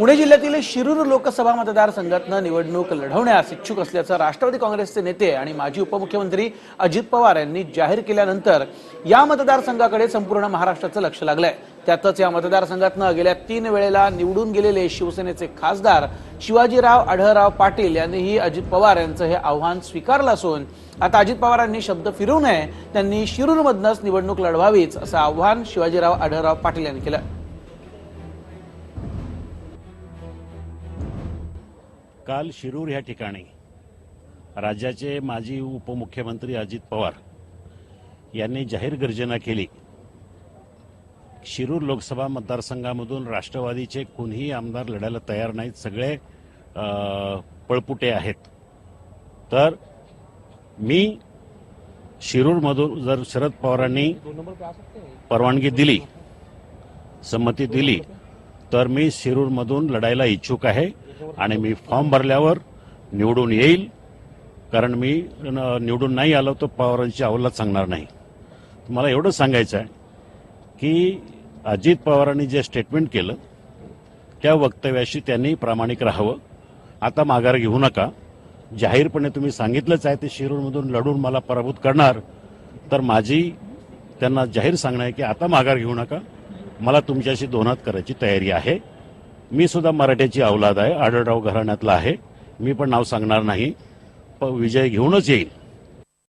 पुणे जिल्ह्यातील शिरूर लोकसभा मतदारसंघातनं निवडणूक लढवण्यास इच्छुक असल्याचं राष्ट्रवादी काँग्रेसचे नेते आणि माजी उपमुख्यमंत्री अजित पवार यांनी जाहीर केल्यानंतर या मतदारसंघाकडे संपूर्ण महाराष्ट्राचं लक्ष लागलंय. त्यातच या मतदारसंघातनं गेल्या तीन वेळेला निवडून गेलेले शिवसेनेचे खासदार शिवाजीराव आढळराव पाटील यांनीही अजित पवार यांचं हे आव्हान स्वीकारलं असून आता अजित पवारांनी शब्द फिरू नये त्यांनी शिरूरमधनंच निवडणूक लढवावीच असं आव्हान शिवाजीराव आढळराव पाटील यांनी केलं. काल शिरूर या ठिकाणी राज्याचे माजी उपमुख्यमंत्री अजित पवार यांनी जाहीर गर्जना केली. शिरूर लोकसभा मतदारसंघामधून राष्ट्रवादीचे कोणीही आमदार लढायला तयार नाहीत सगळे पळपुटे आहेत. तर मी शिरूरमधून जर शरद पवारांनी परवानगी दिली संमती दिली तर मी शिरूरमधून लढायला इच्छुक आहे. आणि मी फॉर्म भरल्यावर निवडून येईल. कारण मी न- निवडून नाही आलो तर पवारांची अवलाद सांगणार नाही. मला एवढं सांगायचं आहे की अजित पवारांनी जे स्टेटमेंट केलं त्या वक्तव्याशी त्यांनी प्रामाणिक राहावं. आता माघार घेऊ नका. जाहीरपणे तुम्ही सांगितलंच आहे ते शिरूरमधून लढून मला पराभूत करणार. तर माझी त्यांना जाहीर सांगणं आहे की आता माघार घेऊ नका. मला तुमच्याशी दोनात करायची तयारी आहे. मी सुद्धा मराठ्याची अवलाद आहे. आढळराव घराण्यातला आहे. मी पण नाव सांगणार नाही. प विजय घेऊनच येईल.